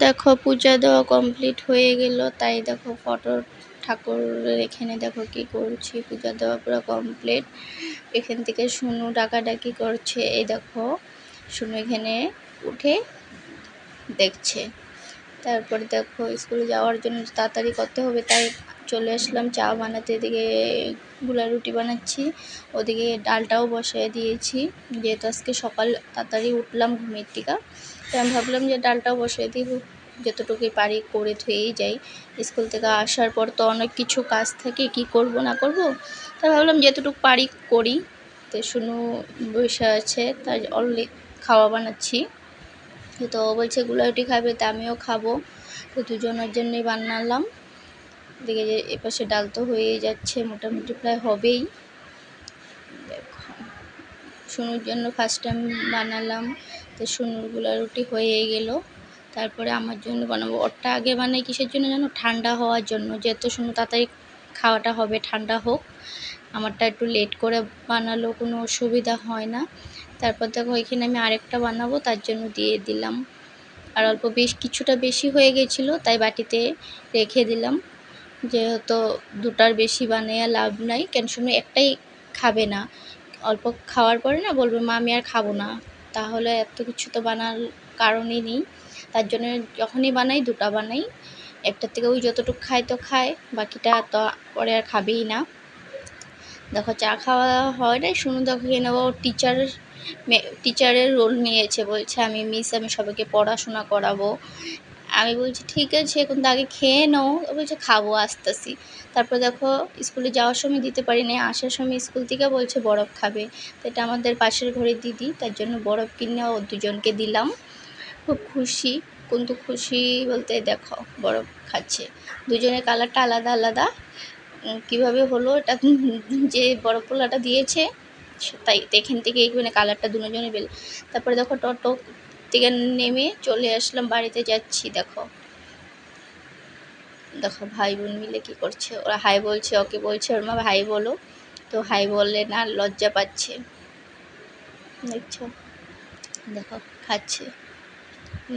দেখো পূজা দেওয়া কমপ্লিট হয়ে গেল তাই দেখো ফটো ঠাকুরের এখানে দেখো কি করছি, পূজা দেওয়া পুরো কমপ্লিট এখান থেকে শুনু ডাকাডাকি করছে, এই দেখো শুনু এখানে উঠে দেখছে। তারপরে দেখো, স্কুলে যাওয়ার জন্য তাড়াতাড়ি করতে হবে, তাই চলে আসলাম, চা বানাতে। এদিকে গুলা রুটি বানাচ্ছি, ওদিকে ডালটাও বসিয়ে দিয়েছি। যেহেতু আজকে সকাল, তাড়াতাড়ি উঠলাম ঘুমের টিকা তাই আমি ভাবলাম যে ডালটাও বসিয়ে দিব। যতটুকুই পারি করে ধুয়েই যাই। স্কুল থেকে আসার পর তো অনেক কিছু কাজ থাকে, কি করব না করব? তাই ভাবলাম যতটুকু পারি করি। তো শুনু বসে আছে তাই অলরেডি খাওয়া বানাচ্ছি। তো বলছে গুলাউটি খাবে, তা আমিও খাব। তো দুজনের জন্যই বানালাম দেখে যে এপাশে ডাল তো হয়েই যাচ্ছে, মোটামুটি প্রায় হবেই। শুনুর জন্য ফার্স্ট টাইম বানালাম। তো শুনুরগুলা রুটি হয়ে গেল। তারপরে আমার জন্য বানাবো। ওরটা আগে বানাই কিসের জন্য জানো? ঠান্ডা হওয়ার জন্য। যেহেতু শুনু, তাড়াতাড়ি খাওয়াটা হবে, ঠান্ডা হোক। আমারটা একটু লেট করে বানালেও কোনো অসুবিধা হয় না। তারপর দেখো, এখানে আমি আরেকটা বানাবো, তার জন্য দিয়ে দিলাম। আর অল্প বেশ, কিছুটা বেশি হয়ে গেছিল, তাই বাটিতে রেখে দিলাম। যেহেতু দুটার বেশি বানিয়ে লাভ নাই, কেন শুনে, একটাই খাবে না। অল্প খাওয়ার পরে না বলবে, মা, আমি আর খাব না। তাহলে এত কিছু তো বানার কারণই নেই। তার জন্য যখনই বানাই, দুটা বানাই। একটার থেকে ওই যতটুকু খায় তো খায়, বাকিটা তো পরে আর খাবেই না। দেখো, চা খাওয়া হয় নাই, শুনুন, দেখো এখানে ও টিচার টিচারের রোল নিয়েছে, বলছে, আমি মিস আমি সবাইকে পড়াশোনা করাবো। আমি বলছি, ঠিক আছে কিন্তু আগে খেয়ে নাও। বলছে, খাব, আসতেছি। তারপর দেখো, স্কুলে যাওয়ার সময় দিতে পারি না আসার সময় স্কুল থেকে বলছে, বরফ খাবে। তো এটা আমাদের পাশের ঘরের দিদি, তার জন্য বরফ কিনে ও দুজনকে দিলাম। খুব খুশি। কিন্তু খুশি বলতে দেখো, বরফ খাচ্ছে। দুজনের কালারটা আলাদা আলাদা। কীভাবে হলো এটা যে বরফ পোলাটা দিয়েছে, তাই এখান থেকে এইখানে কালারটা দুজনে বেল। তারপরে দেখো টোটো থেকে নেমে চলে আসলাম, বাড়িতে যাচ্ছি, দেখো। দেখো ভাই বোন মিলে কি করছে? ওরা হাই বলছে, ওকে বলছে, ওর মা ভাই বলো। তো হাই বললে, না, লজ্জা পাচ্ছে। দেখছ? দেখো, খাচ্ছে।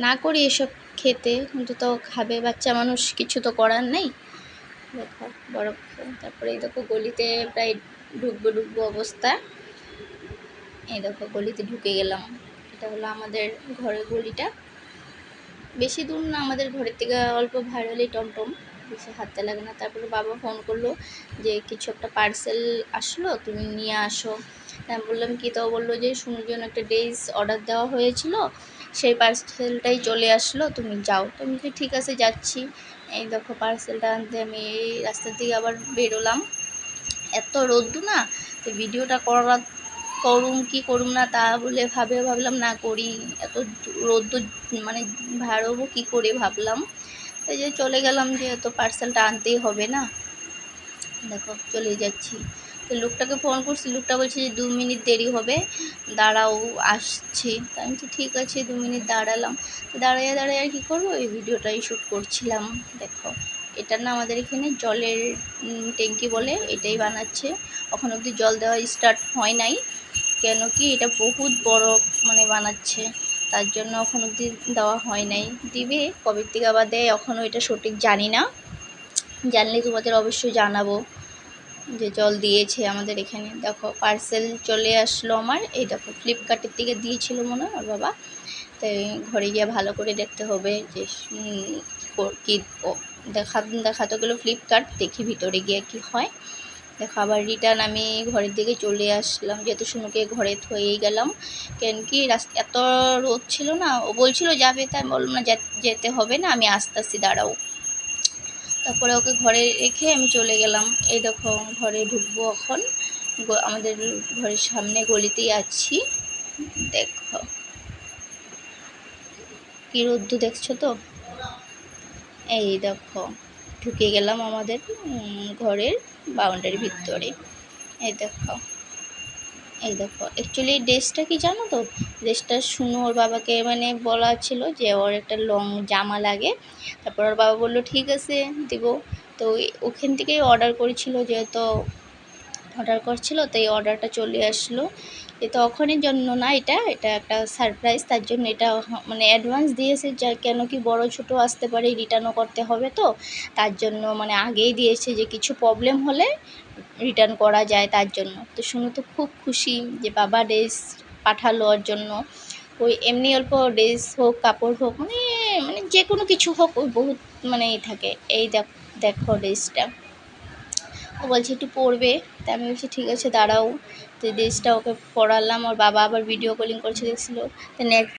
না করি এসব খেতে, কিন্তু তো খাবে বাচ্চা মানুষ, কিছু তো করার নেই। দেখো বরফ তারপরে এই দেখো গলিতে প্রায় ঢুকবো ঢুকবো অবস্থা। এই দেখো গলিতে ঢুকে গেলাম। এটা হলো আমাদের ঘরের গলিটা। বেশি দূর না, আমাদের ঘরের থেকে অল্প ভাইরালি টমটম, বেশি হাঁটতে লাগে না। তারপরে বাবা ফোন করল যে, কিছু একটা পার্সেল আসলো, তুমি নিয়ে আসো। আমি বললাম, কি? তো বলল যে শুনুর জন্য একটা ড্রেস অর্ডার দেওয়া হয়েছিল। সেই পার্সেলটাই চলে আসলো, তুমি যাও। তো আমি ঠিক আছে, যাচ্ছি। এই দেখো পার্সেলটা আনতে আমি এই রাস্তার দিকে আবার বেরোলাম। এত রোদ্দু না, তো ভিডিওটা করা করুম কি করুম না তা বলে ভাবে ভাবলাম, না করি। এত রোদ্দু মানে ভাড়বো কি করে ভাবলাম। তাই যে চলে গেলাম যে এত পার্সেলটা আনতেই হবে না, দেখো চলে যাচ্ছি। তো লোকটাকে ফোন করছি, লোকটা বলছে যে দু মিনিট দেরি হবে, দাঁড়াও, আসছি। তাই আমি ঠিক আছে, দু মিনিট দাঁড়ালাম। তো দাঁড়াইয়া দাঁড়াই আর কী করব? এই ভিডিওটাই শ্যুট করছিলাম, দেখো। এটা না আমাদের এখানে জলের ট্যাঙ্কি বলে, এটাই বানাচ্ছে। এখন অবধি জল দেওয়া স্টার্ট হয় নাই, কেন কি এটা বহুত বড় মানে বানাচ্ছে। তার জন্য এখন অবধি দেওয়া হয় নাই। দিবে, কবে থেকে আবার দেয় এখনও এটা সঠিক জানি না। জানলে তোমাদের অবশ্যই জানাব। যে জল দিয়েছে আমাদের এখানে। দেখো পার্সেল চলে আসলো আমার। এই দেখো ফ্লিপকার্টের থেকে দিয়েছিল মনে হয় বাবা। তাই ঘরে গিয়ে ভালো করে দেখতে হবে যে কী দেখা দেখাতে গেলো ফ্লিপকার্ট দেখি ভিতরে গিয়ে কি হয়। দেখো, আবার রিটার্ন আমি ঘরের দিকে চলে আসলাম। যেহেতু শুনুকে ঘরে থয়েই গেলাম। কেন কি, রাস্তা এত রোদ ছিল না। ও বলছিল, যাবে। তাই বললাম, না যেতে হবে না, আমি আসতেছি, দাঁড়াও। তারপরে ওকে ঘরে রেখে আমি চলে গেলাম। এই দেখো, ঘরে ঢুকবো এখন। আমাদের ঘরের সামনে গলিতেই আছি। দেখো। কি রোদ্দু দেখছ তো? এই দেখো, ঢুকে গেলাম আমাদের ঘরের বাউন্ডারির ভিতরে। এই দেখো। এই দেখো অ্যাকচুয়ালি ড্রেসটা কি জানো তো? ড্রেসটা শুনো, ওর বাবাকে মানে বলা ছিল যে ওর একটা লং জামা লাগে। তারপর ওর বাবা বলল, ঠিক আছে, দিব। তো ওখান থেকেই অর্ডার করেছিল যেহেতু অর্ডার করছিল তো এই অর্ডারটা চলে আসলো। এ তখনই জন্য না এটা এটা একটা সারপ্রাইজ তার জন্য এটা মানে অ্যাডভান্স দিয়েছে যা, কেন কি বড় ছোট আসতে পারে রিটার্নও করতে হবে তো। তার জন্য মানে আগেই দিয়েছে যে কিছু প্রবলেম হলে রিটার্ন করা যায় তার জন্য। তো শুনে তো খুব খুশি যে বাবা ড্রেস পাঠালো ওর জন্য। ওই এমনি অল্প ড্রেস হোক, কাপড় হোক মানে মানে যে কোনো কিছু হোক, ওই বহুত মানে থাকে। এই দেখ- দেখো ড্রেসটা। ও বলছে, একটু পরবে? তা আমি বলছি, ঠিক আছে, দাঁড়াও। তো ড্রেসটা ওকে পরালাম। ওর বাবা আবার ভিডিও কলিং করছে, দেখছিল। তো নেক্সট